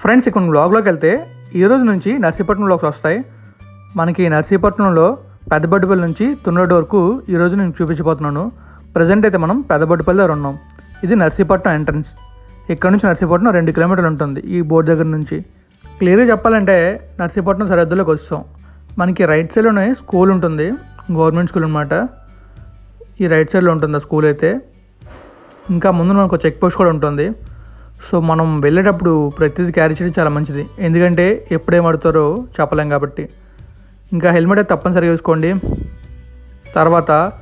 Friends ఇక్కడ బ్లాగ్లోకి వెళ్తే ఈ రోజు నుంచి నర్సీపట్నం బ్లాగ్స్ వస్తాయి. మనకి నర్సీపట్నంలో పెద్దబడ్డిపల్లి నుంచి తున్నడు వరకు ఈరోజు నేను చూపించబోతున్నాను. ప్రజెంట్ అయితే మనం పెద్దబడ్డిపల్లి దగ్గర ఉన్నాం. ఇది నర్సీపట్నం ఎంట్రన్స్ ఇక్కడ నుంచి నర్సీపట్నం రెండు కిలోమీటర్లు ఉంటుంది ఈ బోర్డు దగ్గర నుంచి. క్లియర్గా చెప్పాలంటే నర్సీపట్నం సరిహద్దులోకి వస్తాం మనకి రైట్ సైడ్లోనే స్కూల్ ఉంటుంది. గవర్నమెంట్ స్కూల్ అనమాట ఈ రైట్ సైడ్లో ఉంటుంది ఆ స్కూల్ అయితే. ఇంకా ముందు మనకు చెక్ పోస్ట్ కూడా ఉంటుంది. సో మనం వెళ్ళేటప్పుడు ప్రతిదీ క్యారీ చేయడం చాలా మంచిది. ఎందుకంటే ఎప్పుడేం పడతారో చెప్పలేం కాబట్టి. ఇంకా హెల్మెట్ అయితే తప్పనిసరిగా వేసుకోండి. తర్వాత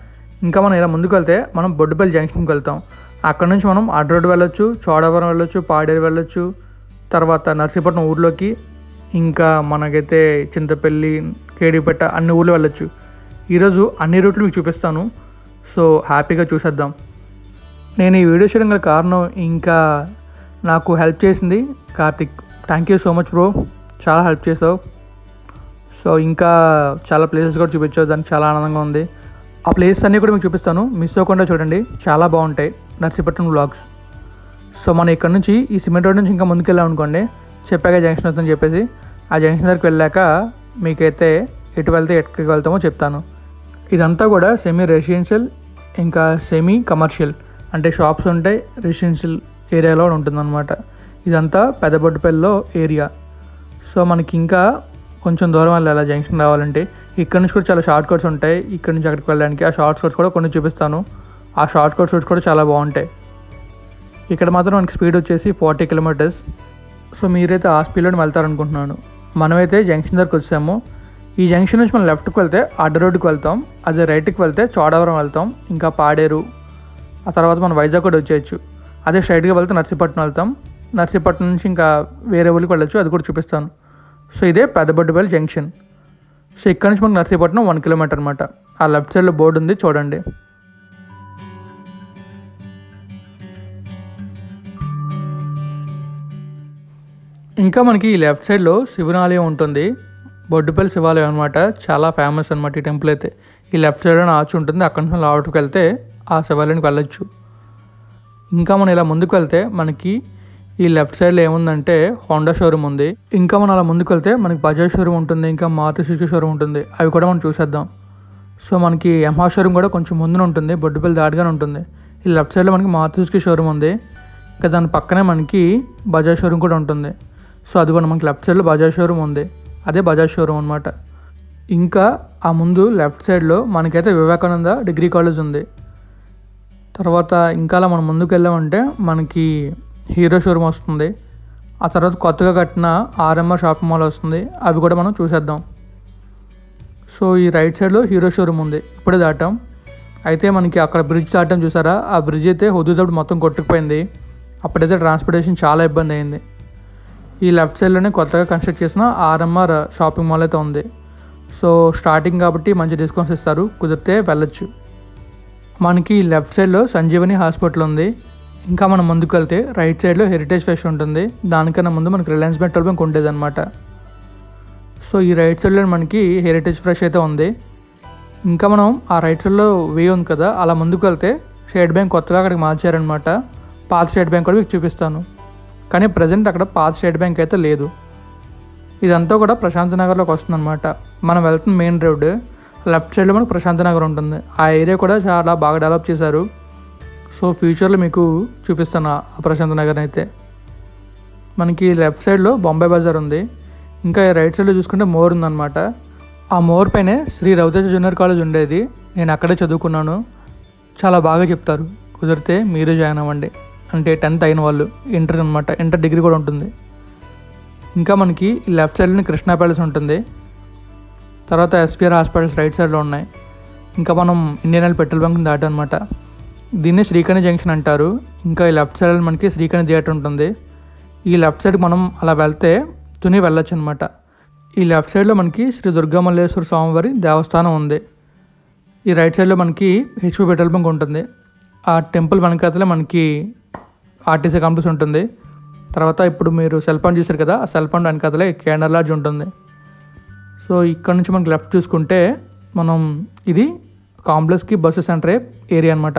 ఇంకా మనం ఇలా ముందుకు వెళ్తే మనం బొడ్డుపల్లి జంక్షన్కి వెళ్తాం. అక్కడ నుంచి మనం అడ్రోడ్ వెళ్ళొచ్చు చోడవరం వెళ్ళొచ్చు పాడేరు వెళ్ళొచ్చు. తర్వాత నర్సీపట్నం ఊర్లోకి ఇంకా మనకైతే చింతపల్లి కేడిపేట అన్ని ఊర్లు వెళ్ళొచ్చు. ఈరోజు అన్ని రూట్లు మీకు చూపిస్తాను. సో హ్యాపీగా చూసేద్దాం. నేను ఈ వీడియో చేయడం గల కారణం ఇంకా నాకు హెల్ప్ చేసింది Karthik. Thank you so much bro చాలా హెల్ప్ చేసావు. సో ఇంకా చాలా ప్లేసెస్ కూడా చూపించావు. దానికి చాలా ఆనందంగా ఉంది. ఆ ప్లేసెస్ అన్నీ కూడా మీకు చూపిస్తాను. మిస్ అవ్వకుండా చూడండి. చాలా బాగుంటాయి. నర్సీపట్నం బ్లాగ్స్ సో మనం ఇక్కడ నుంచి ఈ సిమెంట్ రోడ్ నుంచి ఇంకా ముందుకు వెళ్ళాం అనుకోండి. చెప్పాక జంక్షన్ అవుతుందని చెప్పేసి. ఆ జంక్షన్ దగ్గరికి వెళ్ళాక మీకైతే ఎటు వెళ్తే ఎక్కడికి వెళ్తామో చెప్తాను. ఇదంతా కూడా సెమీ రెసిడెన్షియల్ ఇంకా సెమీ కమర్షియల్ అంటే షాప్స్ ఉంటాయి రెసిడెన్షియల్ ఏరియాలో ఉంటుందన్నమాట. ఇదంతా పెద్దబొడ్డుపల్లిలో ఏరియా. సో మనకి ఇంకా కొంచెం దూరం వెళ్ళాలి. జంక్షన్ రావాలంటే ఇక్కడ నుంచి కూడా చాలా షార్ట్ కట్స్ ఉంటాయి. ఇక్కడ నుంచి అక్కడికి వెళ్ళడానికి ఆ షార్ట్ కట్స్ కూడా కొన్ని చూపిస్తాను. ఆ షార్ట్ కట్స్ కూడా చాలా బాగుంటాయి. ఇక్కడ మాత్రం మనకి స్పీడ్ వచ్చేసి ఫార్టీ కిలోమీటర్స్. సో మీరైతే ఆ స్పీడ్లో వెళ్తారనుకుంటున్నాను. మనమైతే జంక్షన్ దగ్గరకు వచ్చాము. ఈ జంక్షన్ నుంచి మనం లెఫ్ట్కి వెళ్తే అడ్డ రోడ్డుకి వెళ్తాం. అదే రైట్కి వెళ్తే చోడవరం వెళ్తాం. ఇంకా పాడేరు. ఆ తర్వాత మనం వైజాగ్ కూడా వచ్చేయచ్చు. అదే స్ట్రైట్గా వెళ్తే నర్సీపట్నం వెళ్తాం. నర్సీపట్నం నుంచి ఇంకా వేరే ఊరికి వెళ్ళొచ్చు అది కూడా చూపిస్తాను. సో ఇదే పెద్దబొడ్డుపల్లి జంక్షన్. సో ఇక్కడ నుంచి మనకు నర్సీపట్నం వన్ కిలోమీటర్ అనమాట ఆ లెఫ్ట్ సైడ్లో బోర్డు ఉంది చూడండి. ఇంకా మనకి ఈ లెఫ్ట్ సైడ్లో శివనాలయం ఉంటుంది. బొడ్డుపల్లి శివాలయం అనమాట చాలా ఫేమస్ అనమాట ఈ టెంపుల్ అయితే. ఈ లెఫ్ట్ సైడ్ ఆచి ఉంటుంది అక్కడి నుంచి లావుట్కి వెళ్తే ఆ శివాలయానికి వెళ్ళొచ్చు. ఇంకా మనం ఇలా ముందుకు వెళ్తే మనకి ఈ లెఫ్ట్ సైడ్లో ఏముందంటే హోండా షోరూమ్ ఉంది. ఇంకా మనం అలా ముందుకు వెళ్తే మనకి బజాజ్ షోరూమ్ ఉంటుంది ఇంకా మారుతి సుజుకి షోరూమ్ ఉంటుంది. అవి కూడా మనం చూసేద్దాం. సో మనకి ఎంహా షోరూమ్ కూడా కొంచెం ముందున ఉంటుంది బొడ్డుపల్లి దాటిగానే ఉంటుంది. ఈ లెఫ్ట్ సైడ్లో మనకి మారుతి సుజుకి షోరూమ్ ఉంది. ఇంకా దాని పక్కనే మనకి బజాజ్ షోరూమ్ కూడా ఉంటుంది. సో అది కూడా మనకి లెఫ్ట్ సైడ్లో బజాజ్ షోరూమ్ ఉంది. అదే బజాజ్ షోరూమ్ అనమాట ఇంకా ఆ ముందు లెఫ్ట్ సైడ్లో మనకైతే వివేకానంద డిగ్రీ కాలేజ్ ఉంది. తర్వాత ఇంకా అలా మనం ముందుకు వెళ్ళామంటే మనకి హీరో షోరూమ్ వస్తుంది. ఆ తర్వాత కొత్తగా కట్టిన ఆర్ఎంఆర్ షాపింగ్ మాల్ వస్తుంది. అవి కూడా మనం చూసేద్దాం. సో ఈ రైట్ సైడ్లో హీరో షోరూమ్ ఉంది. ఇప్పుడే దాటాం. అయితే మనకి అక్కడ బ్రిడ్జ్ దాటం చూసారా? ఆ బ్రిడ్జ్ అయితే హుద్దుదప్పుడు మొత్తం కొట్టుకుపోయింది. అప్పుడైతే ట్రాన్స్పోర్టేషన్ చాలా ఇబ్బంది అయింది. ఈ లెఫ్ట్ సైడ్లోనే కొత్తగా కన్స్ట్రక్ట్ చేసిన ఆర్ఎంఆర్ షాపింగ్ మాల్ అయితే ఉంది. సో స్టార్టింగ్ కాబట్టి మంచి డిస్కౌంట్స్ ఇస్తారు. కుదిరితే వెళ్ళొచ్చు. మనకి లెఫ్ట్ సైడ్లో సంజీవని హాస్పిటల్ ఉంది. ఇంకా మనం ముందుకు వెళ్తే రైట్ సైడ్లో హెరిటేజ్ ఫెస్ట్ ఉంటుంది. దానికన్నా ముందు మనకి రిలయన్స్ పెట్రోల్ బంక్ ఉండేది అనమాట సో ఈ రైట్ సైడ్లో మనకి హెరిటేజ్ ఫ్రెష్ అయితే ఉంది. ఇంకా మనం ఆ రైట్ సైడ్లో వే ఉంది కదా అలా ముందుకు వెళ్తే స్టేట్ బ్యాంక్ కొత్తగా అక్కడికి మార్చారనమాట పాత స్టేట్ బ్యాంక్ కూడా మీకు చూపిస్తాను. కానీ ప్రజెంట్ అక్కడ పాత స్టేట్ బ్యాంక్ అయితే లేదు. ఇదంతా కూడా ప్రశాంత్ నగర్లోకి వస్తుందన్నమాట. మనం వెళ్తున్న మెయిన్ రోడ్డు. లెఫ్ట్ సైడ్లో మనకు ప్రశాంత నగర్ ఉంటుంది. ఆ ఏరియా కూడా చాలా బాగా డెవలప్ చేశారు. సో ఫ్యూచర్లో మీకు చూపిస్తాను ఆ ప్రశాంత నగర్ అయితే. మనకి లెఫ్ట్ సైడ్లో బొంబాయి బజార్ ఉంది. ఇంకా రైట్ సైడ్లో చూసుకుంటే మోర్ ఉందన్నమాట. ఆ మోర్ పైనే శ్రీ రవితేజ జూనియర్ కాలేజ్ ఉండేది. నేను అక్కడే చదువుకున్నాను. చాలా బాగా చెప్తారు. కుదిరితే మీరు జాయిన్ అవ్వండి. అంటే టెన్త్ అయిన వాళ్ళు. ఇంటర్ అనమాట ఇంటర్ డిగ్రీ కూడా ఉంటుంది. ఇంకా మనకి లెఫ్ట్ సైడ్లోనే కృష్ణా ప్యాలెస్ ఉంటుంది. తర్వాత ఎస్పీఆర్ హాస్పిటల్స్ రైట్ సైడ్లో ఉన్నాయి. ఇంకా మనం ఇండియన్ ఆయిల్ పెట్రోల్ బంక్ దాటనమాట అనమాట దీన్ని శ్రీకణి జంక్షన్ అంటారు. ఇంకా ఈ లెఫ్ట్ సైడ్ మనకి శ్రీకణి థియేటర్ ఉంటుంది. ఈ లెఫ్ట్ సైడ్ మనం అలా వెళ్తే తుని వెళ్ళొచ్చు అనమాట ఈ లెఫ్ట్ సైడ్లో మనకి శ్రీ దుర్గామల్లేశ్వర స్వామివారి దేవస్థానం ఉంది. ఈ రైట్ సైడ్లో మనకి హెచ్పి పెట్రోల్ బంక్ ఉంటుంది. ఆ టెంపుల్ వెనకాతలే మనకి ఆర్టీసీ కాంప్లెక్స్ ఉంటుంది. తర్వాత ఇప్పుడు మీరు సెల్ ఫోన్ చూసారు కదా ఆ సెల్ ఫోన్ వెనకాతలే కేండర్ లాడ్జ్ ఉంటుంది. సో ఇక్కడ నుంచి మనకి లెఫ్ట్ చూసుకుంటే మనం ఇది కాంప్లెక్స్కి బస్సు సెంటర్ ఏరియా అనమాట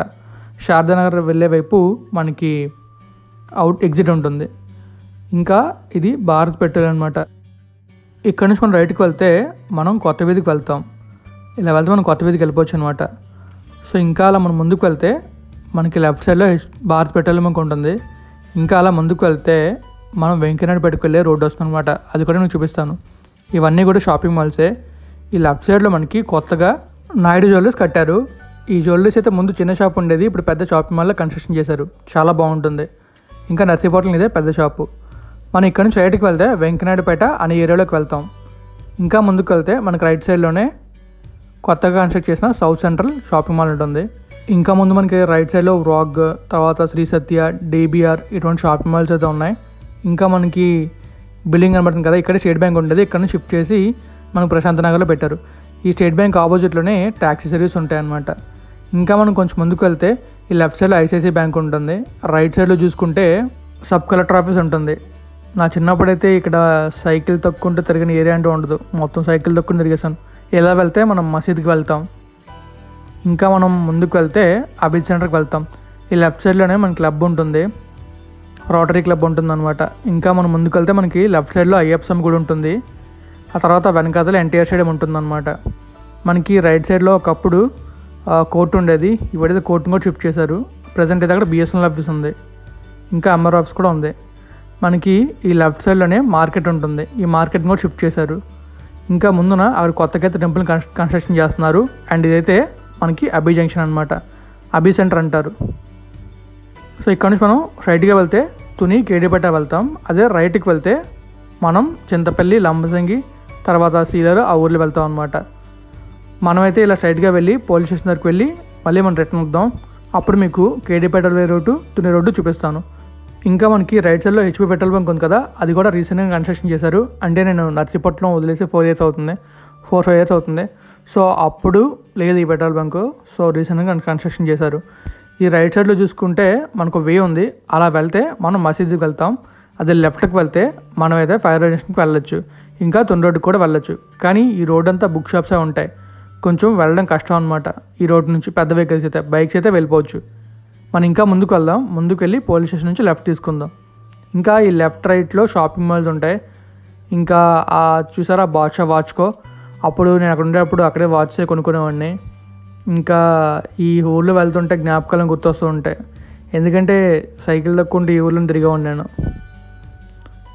శారదానగర్ వెళ్ళే వైపు మనకి అవుట్ ఎగ్జిట్ ఉంటుంది. ఇంకా ఇది భారత్ పెట్రోల్ అనమాట ఇక్కడ నుంచి మనం రైట్కి వెళ్తే మనం కొత్త వీధికి వెళ్తాం. ఇలా వెళ్తే మనం కొత్త వీధికి వెళ్ళిపోవచ్చు అనమాట సో ఇంకా అలా మనం ముందుకు వెళ్తే మనకి లెఫ్ట్ సైడ్లో భారత్ పెట్రోల్ బంక్ ఉంటుంది. ఇంకా అలా ముందుకు వెళ్తే మనం వెంకయ్యనాయుడుపేటకు వెళ్ళే రోడ్డు వస్తుంది అనమాట అది కూడా నేను చూపిస్తాను. ఇవన్నీ కూడా షాపింగ్ మాల్సే ఈ లెఫ్ట్ సైడ్లో మనకి కొత్తగా నాయుడు జ్యువెలర్స్ కట్టారు. ఈ జ్యువెలరీస్ అయితే ముందు చిన్న షాప్ ఉండేది ఇప్పుడు పెద్ద షాపింగ్ మాల్లో కన్స్ట్రక్షన్ చేశారు. చాలా బాగుంటుంది. ఇంకా నర్సీపట్నం ఇదే పెద్ద షాపు మనం ఇక్కడ నుంచి రైట్కి వెళ్తే వెంకనాయుడుపేట అనే ఏరియాలోకి వెళ్తాం. ఇంకా ముందుకు వెళ్తే మనకి రైట్ సైడ్లోనే కొత్తగా కన్స్ట్రక్ట్ చేసిన సౌత్ సెంట్రల్ షాపింగ్ మాల్ ఉంటుంది. ఇంకా ముందు మనకి రైట్ సైడ్లో రాగ్ తర్వాత శ్రీ సత్య డేబిఆర్ ఇటువంటి షాపింగ్ మాల్స్ అయితే ఉన్నాయి. ఇంకా మనకి బిల్డింగ్ కనబడుతుంది కదా ఇక్కడ స్టేట్ బ్యాంక్ ఉండేది ఇక్కడ షిఫ్ట్ చేసి మనకు ప్రశాంత నగర్లో పెట్టారు. ఈ స్టేట్ బ్యాంక్ ఆపోజిట్లోనే ట్యాక్సీ సర్వీస్ ఉంటాయన్నమాట. ఇంకా మనం కొంచెం ముందుకు వెళ్తే ఈ లెఫ్ట్ సైడ్లో ఐసిఐసి బ్యాంక్ ఉంటుంది. రైట్ సైడ్లో చూసుకుంటే సబ్ కలెక్టర్ ఆఫీస్ ఉంటుంది. నా చిన్నప్పుడైతే ఇక్కడ సైకిల్ తొక్కుంటూ తిరిగిన ఏరియా అంటూ ఉండదు. మొత్తం సైకిల్ తొక్కుని తిరిగేసాను ఇలా వెళ్తే మనం మసీద్కి వెళ్తాం. ఇంకా మనం ముందుకు వెళ్తే అబిద్ సెంటర్కి వెళ్తాం. ఈ లెఫ్ట్ సైడ్లోనే మన క్లబ్ ఉంటుంది. రోటరీ క్లబ్ ఉంటుంది అనమాట ఇంకా మనం ముందుకు వెళ్తే మనకి లెఫ్ట్ సైడ్లో అయ్యప్ప స్వామి గుడి ఉంటుంది. ఆ తర్వాత వెనకాతల ఎన్టీఆర్ స్టేడియం ఉంటుందన్నమాట. మనకి రైట్ సైడ్లో ఒకప్పుడు కోర్టు ఉండేది. ఇప్పుడైతే కోర్టును కూడా షిఫ్ట్ చేశారు. ప్రజెంట్ అయితే అక్కడ బిఎస్ఎన్ఎల్ ఆఫీస్ ఉంది. ఇంకా ఎంఆర్ ఆఫీస్ కూడా ఉంది. మనకి ఈ లెఫ్ట్ సైడ్లోనే మార్కెట్ ఉంటుంది. ఈ మార్కెట్ కూడా షిఫ్ట్ చేశారు. ఇంకా ముందున అక్కడ కొత్తగా అయితే టెంపుల్ కన్స్ట్రక్షన్ చేస్తున్నారు. అండ్ ఇదైతే మనకి అబీ జంక్షన్ అనమాట అబీ సెంటర్ అంటారు. సో ఇక్కడ నుంచి మనం స్ట్రైట్గా వెళ్తే తుని కేడిపేట వెళ్తాం. అదే రైట్కి వెళ్తే మనం చింతపల్లి లంబసంగి తర్వాత సీలర్ ఆ ఊర్లో వెళ్తాం అనమాట మనమైతే ఇలా స్ట్రైట్గా వెళ్ళి పోలీస్ స్టేషన్ దగ్గరికి వెళ్ళి మళ్ళీ మనం రిటర్న్ వద్దాం అప్పుడు మీకు కేడీపేట రోడ్డు తుని రోడ్డు చూపిస్తాను. ఇంకా మనకి రైట్ సైడ్లో హెచ్పి పెట్రోల్ బంక్ ఉంది కదా అది కూడా రీసెంట్గా కన్స్ట్రక్షన్ చేశారు. అంటే నేను నర్సీపట్నం వదిలేసి ఫోర్ ఇయర్స్ అవుతుంది. ఫోర్ ఫైవ్ ఇయర్స్ అవుతుంది. సో అప్పుడు లేదు ఈ పెట్రోల్ బంక్. సో రీసెంట్గా కన్స్ట్రక్షన్ చేశారు. ఈ రైట్ సైడ్లో చూసుకుంటే మనకు వే ఉంది. అలా వెళ్తే మనం మసీదుకి వెళ్తాం. అదే లెఫ్ట్కి వెళ్తే మనం అయితే ఫైర్ స్టేషన్కి వెళ్ళొచ్చు. ఇంకా తుని రోడ్డుకి కూడా వెళ్ళొచ్చు. కానీ ఈ రోడ్ అంతా బుక్ షాప్సే ఉంటాయి. కొంచెం వెళ్ళడం కష్టం అనమాట ఈ రోడ్ నుంచి పెద్ద వెహికల్స్ అయితే బైక్స్ అయితే వెళ్ళిపోవచ్చు. మనం ఇంకా ముందుకు వెళ్దాం. ముందుకు వెళ్ళి పోలీస్ స్టేషన్ నుంచి లెఫ్ట్ తీసుకుందాం. ఇంకా ఈ లెఫ్ట్ రైట్లో షాపింగ్ మాల్స్ ఉంటాయి. ఇంకా ఆ చూసారా? బాద్షా వాచ్కో అప్పుడు నేను అక్కడ ఉండేటప్పుడు అక్కడే వాచ్ కొనుక్కునేవాడిని. ఇంకా ఈ ఊళ్ళో వెళ్తుంటే జ్ఞాపకాలను గుర్తొస్తూ ఉంటాయి. ఎందుకంటే సైకిల్ తక్కుంటే ఈ ఊళ్ళో తిరిగా ఉన్నాను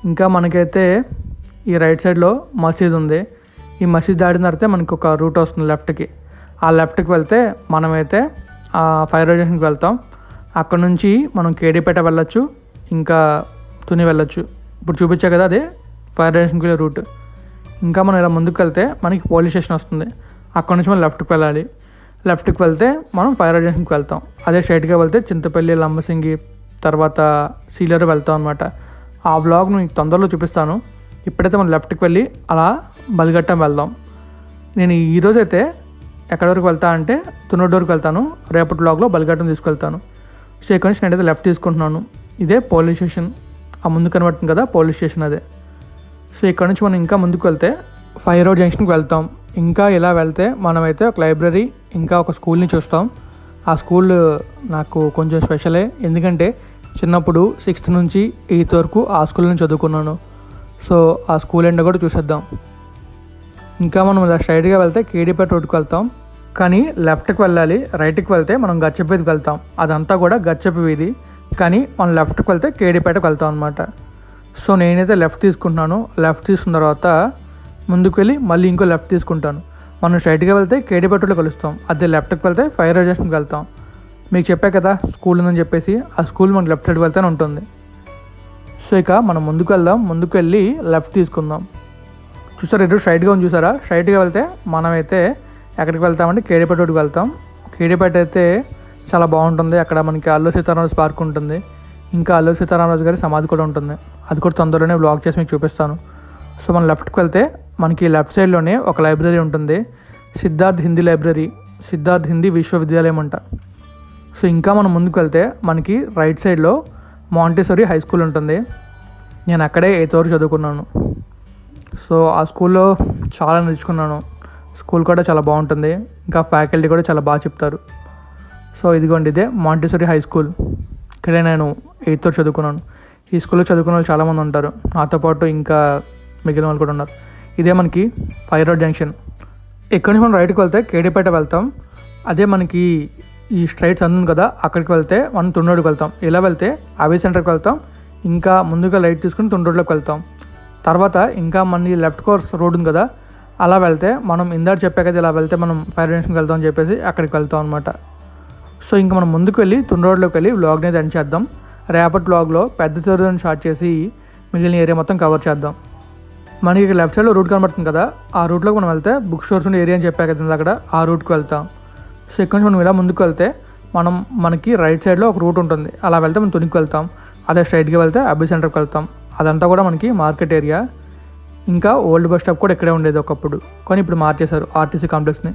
ఇంకా మనకైతే ఈ రైట్ సైడ్లో మసీద్ ఉంది. ఈ మసీద్ దాటిన తర్వాత మనకి ఒక రూట్ వస్తుంది లెఫ్ట్కి. ఆ లెఫ్ట్కి వెళ్తే మనమైతే ఆ ఫైర్ స్టేషన్కి వెళ్తాం. అక్కడ నుంచి మనం కేడీపేట వెళ్ళొచ్చు ఇంకా తుని వెళ్ళొచ్చు. ఇప్పుడు చూపించా కదా అదే ఫైర్ స్టేషన్కి వెళ్ళే రూట్. ఇంకా మనం ఇలా ముందుకు వెళ్తే మనకి పోలీస్ స్టేషన్ వస్తుంది. అక్కడ నుంచి మనం లెఫ్ట్కి వెళ్ళాలి. లెఫ్ట్కి వెళ్తే మనం ఫైర్ జంక్షన్కి వెళ్తాం. అదే స్ట్రైట్గా వెళ్తే చింతపల్లి లంబసింగి తర్వాత సీలర్ వెళ్తాం అనమాట ఆ బ్లాగ్ నేను తొందరలో చూపిస్తాను. ఇప్పుడైతే మనం లెఫ్ట్కి వెళ్ళి అలా బలిగట్టం వెళ్దాం. నేను ఈరోజు అయితే ఎక్కడి వరకు వెళ్తా అంటే తున్నోడ్ వెళ్తాను. రేపటి బ్లాగ్లో బలిగట్టం తీసుకెళ్తాను. సో ఇక్కడ నుంచి నేనైతే లెఫ్ట్ తీసుకుంటున్నాను. ఇదే పోలీస్ స్టేషన్. ఆ ముందు కనబడుతుంది కదా పోలీస్ స్టేషన్ అదే. సో ఇక్కడ నుంచి మనం ఇంకా ముందుకు వెళ్తే ఫైర్ రోడ్ జంక్షన్కి వెళ్తాం. ఇంకా ఇలా వెళ్తే మనమైతే ఒక లైబ్రరీ ఇంకా ఒక స్కూల్ని చూస్తాం. ఆ స్కూల్ నాకు కొంచెం స్పెషలే. ఎందుకంటే చిన్నప్పుడు సిక్స్త్ నుంచి ఎయిత్ వరకు ఆ స్కూల్ని చదువుకున్నాను. సో ఆ స్కూల్ ఎండ కూడా చూసేద్దాం. ఇంకా మనం ఇలా స్ట్రైట్గా వెళ్తే కేడీపేట రోడ్కి వెళ్తాం. కానీ లెఫ్ట్కి వెళ్ళాలి రైట్కి వెళ్తే మనం గచ్చపేదికి వెళ్తాం. అదంతా కూడా గచ్చపు వీధి. కానీ మనం లెఫ్ట్కి వెళ్తే కేడీపేటకు వెళ్తాం అనమాట సో నేనైతే లెఫ్ట్ తీసుకుంటున్నాను. లెఫ్ట్ తీసుకున్న తర్వాత ముందుకు వెళ్ళి మళ్ళీ ఇంకో లెఫ్ట్ తీసుకుంటాను. మనం స్ట్రైట్గా వెళ్తే కేడీపేటలో కలుస్తాం. అదే లెఫ్ట్కి వెళ్తే ఫైర్ స్టేషన్కి వెళ్తాం. మీకు చెప్పా కదా స్కూల్ ఉందని చెప్పేసి ఆ స్కూల్ మనకు లెఫ్ట్ సైడ్ వెళ్తేనే ఉంటుంది. సో ఇక మనం ముందుకు వెళ్దాం. ముందుకు వెళ్ళి లెఫ్ట్ తీసుకుందాం. చూసారా ఎటు స్ట్రైట్గా ఉంది చూసారా? స్ట్రైట్గా వెళ్తే మనమైతే ఎక్కడికి వెళ్తామంటే కేడీపేటకి వెళ్తాం. కేడీపేట అయితే చాలా బాగుంటుంది. అక్కడ మనకి అల్లు సీతారామరాజు పార్క్ ఉంటుంది. ఇంకా అల్లు సీతారామరాజు గారి సమాధి కూడా ఉంటుంది. అది కూడా తొందరలోనే బ్లాగ్ చేసి మీకు చూపిస్తాను. సో మనం లెఫ్ట్కి వెళ్తే మనకి లెఫ్ట్ సైడ్లోనే ఒక లైబ్రరీ ఉంటుంది. సిద్ధార్థ్ హిందీ లైబ్రరీ. సిద్ధార్థ్ హిందీ విశ్వవిద్యాలయం అంట. సో ఇంకా మనం ముందుకు వెళ్తే మనకి రైట్ సైడ్లో మాంటేశ్వరి హై స్కూల్ ఉంటుంది. నేను అక్కడే ఎయిత్ వరకు చదువుకున్నాను. సో ఆ స్కూల్లో చాలా నేర్చుకున్నాను. స్కూల్ కూడా చాలా బాగుంటుంది. ఇంకా ఫ్యాకల్టీ కూడా చాలా బాగా చెప్తారు. సో ఇదిగోండి ఇదే మాంటేశ్వరి హై స్కూల్. ఇక్కడే నేను ఎయిత్ వరకు చదువుకున్నాను. ఈ స్కూల్లో చదువుకున్న వాళ్ళు చాలామంది ఉంటారు. నాతో పాటు ఇంకా మిగిలిన వాళ్ళు కూడా ఉన్నారు. ఇదే మనకి ఫైవ్ రోడ్ జంక్షన్. ఇక్కడ నుంచి మనం రైట్కి వెళ్తే కేడీపేట వెళ్తాం. అదే మనకి ఈ స్ట్రైట్స్ అందుంది కదా అక్కడికి వెళ్తే మనం తుండోడికి వెళ్తాం. ఇలా వెళ్తే అవే సెంటర్కి వెళ్తాం. ఇంకా ముందుగా లైట్ తీసుకుని తుండోడ్లోకి వెళ్తాం. తర్వాత ఇంకా మన లెఫ్ట్ కోర్స్ రోడ్ ఉంది కదా అలా వెళ్తే మనం ఇందాక చెప్పా కదా ఇలా వెళ్తే మనం ఫైర్ జంక్షన్కి వెళ్తాం అని చెప్పేసి అక్కడికి వెళ్తాం అనమాట సో ఇంకా మనం ముందుకు వెళ్ళి తున్ రోడ్లోకి వెళ్ళి వ్లాగ్ని అనేది ఎండ్ చేద్దాం. రేపటి వ్లాగ్లో పెద్ద చెరువుని స్టార్ట్ చేసి మిగిలిన ఏరియా మొత్తం కవర్ చేద్దాం. మనకి ఇక్కడ లెఫ్ట్ సైడ్లో రూట్ కనబడుతుంది కదా ఆ రూట్లోకి మనం వెళ్తే బుక్ స్టోర్స్ ఉండే ఏరియా అని చెప్పా కదా అక్కడ ఆ రూట్కి వెళ్తాం. సో ఇక్కడ నుంచి మనం ఇలా ముందుకు వెళ్తే మనం మనకి రైట్ సైడ్లో ఒక రూట్ ఉంటుంది. అలా వెళ్తే మనం తునికి వెళ్తాం. అదే స్ట్రైట్గా వెళ్తే అబ్బి సెంటర్కి వెళ్తాం. అదంతా కూడా మనకి మార్కెట్ ఏరియా ఇంకా ఓల్డ్ బస్ స్టాప్ కూడా ఇక్కడే ఉండేది ఒకప్పుడు. కానీ ఇప్పుడు మార్చేశారు ఆర్టీసీ కాంప్లెక్స్ని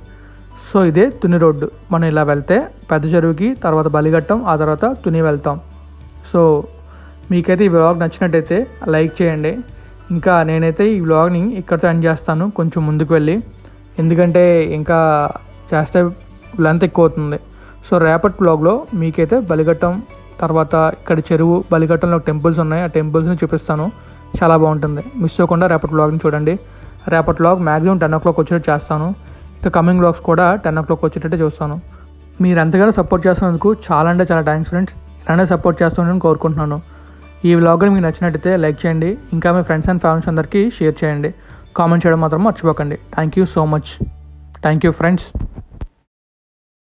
సో ఇదే తుని రోడ్డు. మనం ఇలా వెళ్తే పెద్ద చెరువుకి తర్వాత బలిగట్టం ఆ తర్వాత తుని వెళ్తాం. సో మీకైతే ఈ వ్లాగ్ నచ్చినట్టయితే లైక్ చేయండి. ఇంకా నేనైతే ఈ వ్లాగ్ని ఇక్కడితో ఎండ్ చేస్తాను. కొంచెం ముందుకు వెళ్ళి. ఎందుకంటే ఇంకా చేస్తే లెంత్ ఎక్కువ అవుతుంది సో రేపటి వ్లాగ్లో మీకైతే బలిగట్టం తర్వాత ఇక్కడ చెరువు బలిగట్టంలో టెంపుల్స్ ఉన్నాయి. ఆ టెంపుల్స్ని చూపిస్తాను. చాలా బాగుంటుంది. మిస్ అవ్వకుండా రేపటి బ్లాగ్ని చూడండి. రేపటి blog maximum ten o'clock వచ్చేటట్టు చేస్తాను. ఇంకా కమింగ్ వ్లాగ్స్ కూడా టెన్ ఓ క్లాక్ వచ్చేటట్టు చూస్తాను. మీరు ఎంతగానో సపోర్ట్ చేస్తున్నందుకు చాలా అంటే చాలా థ్యాంక్స్ ఫ్రెండ్స్ ఇలానే సపోర్ట్ చేస్తుండని కోరుకుంటున్నాను. ఈ వ్లాగ్ మీకు నచ్చినట్టయితే లైక్ చేయండి ఇంకా మీ ఫ్రెండ్స్ అండ్ ఫ్యామిలీస్ అందరికీ షేర్ చేయండి. కామెంట్ చేయడం మాత్రం మర్చిపోకండి. Thank you so much thank you friends